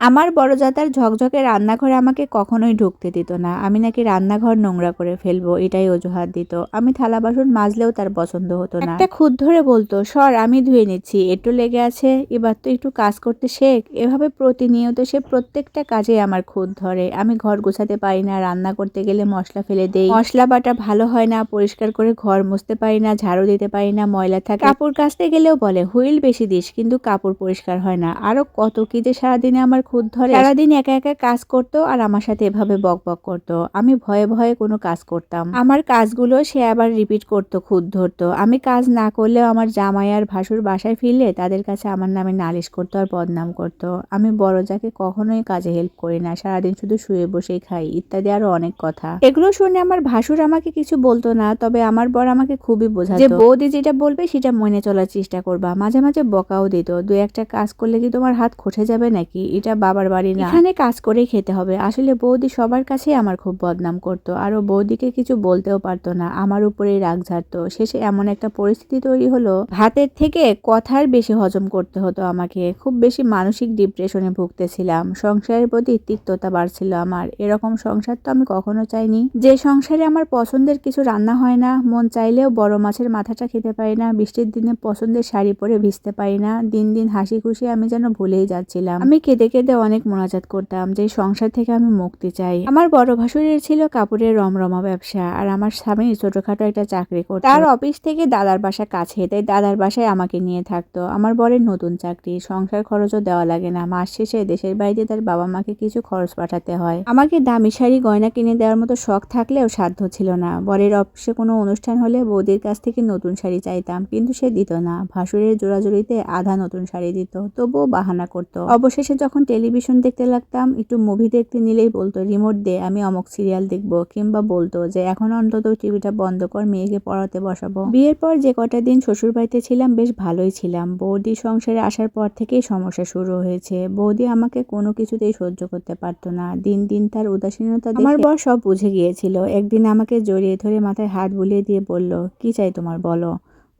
আমার বড় জাতার ঝকঝকে রান্নাঘরে আমাকে কখনোই ঢুকতে দিত না। আমি নাকি রান্নাঘর নোংরা করে ফেলব এটাই অজুহাত দিত। আমি থালা বাসন মাজলেও তার পছন্দ হতো না। একটা খুদ ধরে বলতো সর আমি ধুয়ে নিচ্ছি একটু লেগে আছে এবার তো একটু কাজ করতে শেখ। এভাবে প্রতিনিয়ত সে প্রত্যেকটা কাজে আমার খুদ ধরে। আমি ঘর গোছাতে পারি না রান্না করতে গেলে মশলা ফেলে দেই। মশলা বাটা ভালো হয় না পরিষ্কার করে ঘর মুছতে পারি না ঝাড়ু দিতে পারি না ময়লা থাকে। কাপড় কাচতে গেলেও বলে হুইল বেশি দিস কিন্তু কাপড় পরিষ্কার হয় না। আরও কত কি যে সারাদিনে আমার খুদ ধরে সারাদিন একা একা কাজ করতো আর আমার সাথে এভাবে বক বক করতো। আমি ভয়ে ভয়ে কোনো কাজ করতাম। আমার কাজগুলো সে আবার রিপিট করতো খুদ ধরতো। আমি কাজ না করলেও আমার জামাই আর ভাসুর বাসায় ফিরলে তাদের কাছে আমার নামে নালিশ করতো আর বদনাম করতো। আমি বড় যাকে কখনোই কাজে হেল্প করি না সারাদিন শুধু শুয়ে বসেই খাই ইত্যাদি আরও অনেক কথা। এগুলো শুনে আমার ভাসুর আমাকে কিছু বলতো না তবে আমার বর আমাকে খুবই বোঝাতো। যে বৌদি যেটা বলবে সেটা মনে চলার চেষ্টা করবা। মাঝে মাঝে বকাও দিত। দু একটা কাজ করলে কি তোমার হাত খসে যাবে নাকি? এটা বাবার বাড়ি না। এখানে কাজ করেই খেতে হবে। আসলে বৌদি সবার কাছেই আমার খুব বদনাম করতো। আর ও বৌদিকে কিছু বলতেও পারতো না। আমার উপরেই রাগ ঝাড়তো। শেষে এমন একটা পরিস্থিতি তৈরি হলো, ভাতের থেকে কথার বেশি হজম করতে হতো আমাকে। খুব বেশি মানসিক ডিপ্রেশনে ভুগতেছিলাম। সংসারের প্রতি তিক্ততা বাড়ছিল আমার। এরকম সংসার তো আমি কখনো চাইনি। যে সংসারে আমার পছন্দের কিছু রান্না হয় না, মন চাইলেও বড় মাছের মাথাটা খেতে পারি না, বৃষ্টির দিনে পছন্দের শাড়ি পরে ভিজতে পারি না, দিন দিন হাসি খুশি আমি যেন ভুলেই যাচ্ছিলাম। আমি কেঁদে কেঁদে অনেক মোনাজাত করতাম যে সংসার থেকে আমি মুক্তি চাই। আমার বড় ভাসুরের ছিল কাপড়ের রমরমা ব্যবসা, আর আমার স্বামী ছোটখাটো একটা চাকরি করতো। তার অফিস থেকে দাদার বাসা কাছে, তাই দাদার বাসায় আমাকে নিয়ে থাকতো। আমার বরের নতুন চাকরি, সংসার খরচও দেওয়া লাগে না। মাস শেষে দেশের বাইরে তার বাবা মাকে কিছু খরচ পাঠাতে হয়। আমাকে দামি শাড়ি, গয়না কিনে দেওয়ার মতো শখ থাকলেও সাধ্য ছিল না। বরের অফিসে কোনো অনুষ্ঠান হলে বৌদির কাছ থেকে নতুন শাড়ি চাইতাম, কিন্তু সে দিত না। ভাসুরের জোড়াজুড়িতে আধা নতুন শাড়ি দিত, তবুও বাহানা করতো। অবশেষে যখন টেলিভিশন দেখতে লাগতাম, একটু মুভি দেখতে নিলেই বলতো, রিমোট দে, আমি অমুক সিরিয়াল দেখব, কিংবা বলতো যে, এখন অন্তত টিভিটা বন্ধ কর, মেয়েকে পড়াতে বসাবো। বিয়ের পর যে কটা দিন শ্বশুর বাড়িতে ছিলাম, বেশ ভালোই ছিলাম। বৌদি সংসারে আসার পর থেকেই সমস্যা শুরু হয়েছে। বৌদি আমাকে কোনো কিছুতেই সহ্য করতে পারতো না। দিন দিন তার উদাসীনতা আমার বর সব বুঝে গিয়েছিল। একদিন আমাকে জড়িয়ে ধরে মাথায় হাত বুলিয়ে দিয়ে বলল, কি চাই তোমার বলো?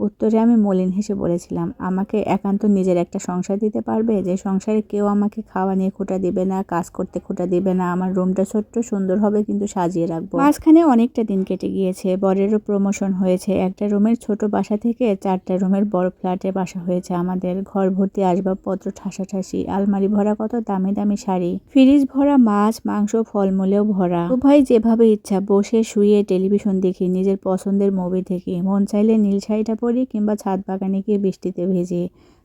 উত্তরে আমি মলিন হেসে বলেছিলাম, আমাকে একান্ত নিজের একটা সংসার দিতে পারবে? যে সংসারে কেউ আমাকে খাওয়া নিয়ে খোটা দিবে না, কাজ করতে খোটা দিবে না, আমার রুমটা ছোট্ট, সুন্দর হবে কিন্তু সাজিয়ে রাখব। মাঝখানে অনেকটা দিন কেটে গিয়েছে, বরেরও প্রমোশন হয়েছে। একটা রুমের ছোট বাসা থেকে চারটা রুমের বড় ফ্ল্যাটে বাসা হয়েছে। আমাদের ঘর ভর্তি আসবাবপত্র ঠাসাঠাসি, আলমারি ভরা কত দামি দামি শাড়ি, ফ্রিজ ভরা মাছ, মাংস, ফলমূলেও ভরা। উভয় যেভাবে ইচ্ছা, বসে শুয়ে টেলিভিশন দেখি, নিজের পছন্দের মুভি দেখি। মন চাইলে নীল শাড়িটা পরি কিংবা ছাদ বাগানে গিয়ে বৃষ্টিতে ভেজে।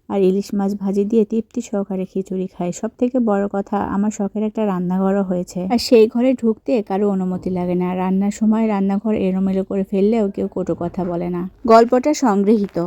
আর ইলিশ মাছ ভাজি দিয়ে তৃপ্তি সহকারে খিচুড়ি খাই। সব থেকে বড় কথা, আমার শখের একটা রান্নাঘরও হয়েছে। আর সেই ঘরে ঢুকতে কারও অনুমতি লাগে না। রান্নার সময় রান্নাঘর এলোমেলো করে ফেললেও কেউ কটু কথা বলে না। গল্পটা সংগৃহীত।